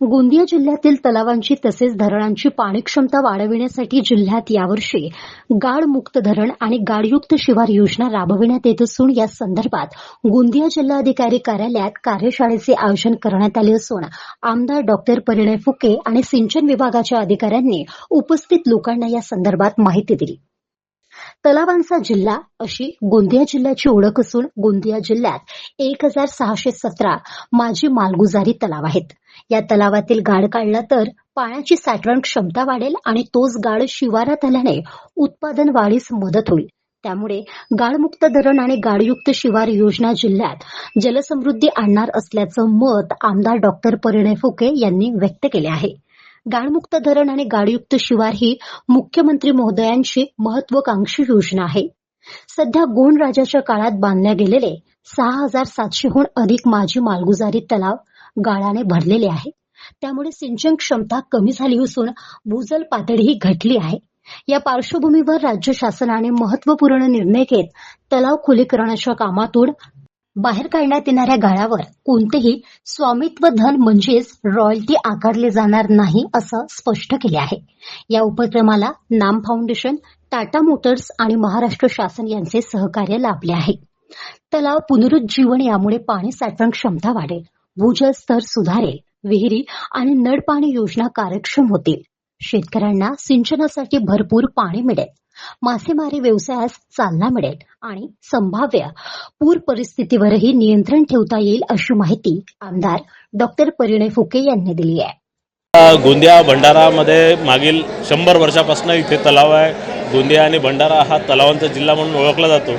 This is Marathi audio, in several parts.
गोंदिया जिल्ह्यातील तलावांची तसेच धरणांची पाणी क्षमता वाढविण्यासाठी जिल्ह्यात यावर्षी गाळमुक्त धरण आणि गाळयुक्त शिवार योजना राबविण्यात येत असून या संदर्भात गोंदिया जिल्हाधिकारी कार्यालयात कार्यशाळेचे आयोजन करण्यात आले असून आमदार डॉक्टर परिणय फुके आणि सिंचन विभागाच्या अधिकाऱ्यांनी उपस्थित लोकांना या संदर्भात माहिती दिली. तलावांचा जिल्हा अशी गोंदिया जिल्ह्याची ओळख असून गोंदिया जिल्ह्यात एक हजार सहाशे सतरा माजी मालगुजारी तलाव आहेत. या तलावातील गाड काढला तर पाण्याची साठवण क्षमता वाढेल आणि तोच गाड शिवारात आल्याने उत्पादन वाढीस मदत होईल. त्यामुळे गाळमुक्त धरण आणि गाळयुक्त शिवार योजना जिल्ह्यात जलसमृद्धी आणणार असल्याचं मत आमदार डॉक्टर परिणय फुके यांनी व्यक्त केले आहे. गाळमुक्त धरण आणि गाळयुक्त शिवार ही मुख्यमंत्री महोदयांची महत्वाकांक्षी योजना आहे. सध्या गोंड राजाच्या काळात बांधल्या गेलेले सहा हजार सातशेहून अधिक माजी मालगुजारी तलाव गाळाने भरलेले आहे. त्यामुळे सिंचन क्षमता कमी झाली असून भूजल पातळीही घटली आहे. या पार्श्वभूमीवर राज्य शासनाने महत्त्वपूर्ण निर्णय घेत तलाव खुलीकरणाच्या कामातून बाहेर काढण्यात येणाऱ्या गाळावर कोणतेही स्वामित्व धन म्हणजेच रॉयल्टी आकारले जाणार नाही असं स्पष्ट केले आहे. या उपक्रमाला नाम फाउंडेशन टाटा मोटर्स आणि महाराष्ट्र शासन यांचे सहकार्य लाभले आहे. तलाव पुनरुज्जीवन यामुळे पाणी साठवण क्षमता वाढेल. भूजल स्तर सुधारेल विहिरी आणि नळपाणी योजना कार्यक्षम होतील. शेतकऱ्यांना सिंचनासाठी भरपूर पाणी मिळेल. मासेमारी व्यवसायास चालना मिळेल आणि संभाव्य पूर परिस्थितीवरही नियंत्रण ठेवता येईल अशी माहिती आमदार डॉक्टर परिणय फुके यांनी दिली आहे. गोंदिया भंडारामध्ये मागील शंभर वर्षापासून इथे तलाव आहे. गोंदिया आणि भंडारा हा तलावांचा जिल्हा म्हणून ओळखला जातो.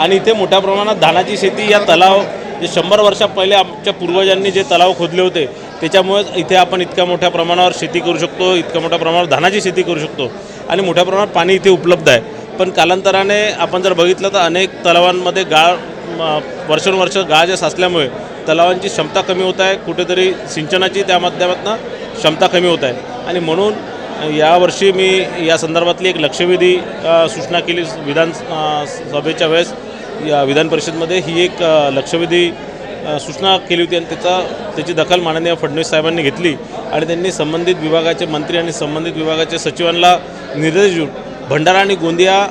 आणि इथे मोठ्या प्रमाणात धानाची शेती या तलाव जे शंभर वर्षा पहिले आमच्या पूर्वजांनी जे तलाव खोदले होते त्याच्यामुळेच इथे आपण इतक्या मोठ्या प्रमाणावर शेती करू शकतो इतक्या मोठ्या प्रमाणावर धानाची शेती करू शकतो आणि मोठ्या प्रमाणात पाणी इथे उपलब्ध आहे. पण कालांतराने आपण जर बघितलं तर अनेक तलावांमध्ये गाळ म, वर्षानुवर्ष गाळ जे साचल्यामुळे तलावांची क्षमता कमी होत आहे कुठेतरी सिंचनाची त्या माध्यमातून क्षमता कमी होत आहे. आणि म्हणून यावर्षी मी या संदर्भातली एक लक्षवेधी सूचना केली विधान सभेच्या वेळेस. या विधान परिषदमध्ये ही एक लक्षवेधी सूचना केली होती आणि त्याचा त्याची दखल माननीय फडणवीस साहेबांनी घेतली आणि त्यांनी संबंधित विभागाचे मंत्री आणि संबंधित विभागाच्या सचिवांना निर्देश देऊन भंडारा आणि गोंदिया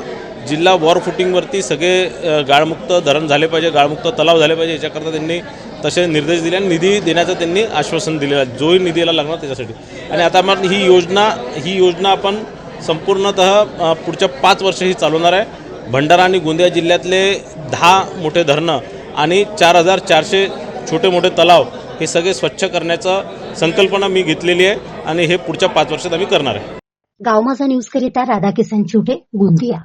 जिल्हा वॉर फुटिंगवरती सगळे गाळमुक्त धरण झाले पाहिजे गाळमुक्त तलाव झाले पाहिजे याच्याकरता त्यांनी तसे निर्देश दिले आणि निधी देण्याचं त्यांनी आश्वासन दिलेलं आहे. जोही निधीला लागणार त्याच्यासाठी. आणि आता मग ही योजना ही योजना आपण संपूर्णतः पुढच्या पाच वर्ष ही चालवणार आहे. भंडारा आणि गोंदिया जिल्ह्यातले दहा मोठे धरणं आणि चार हजार चारशे छोटे मोठे तलाव हे सगळे स्वच्छ करण्याचा संकल्पना मी घेतलेली आहे आणि हे पुढच्या पाच वर्षात आम्ही करणार आहे. गाव माझा न्यूज करिता राधाकिसन चुटे गोंदिया.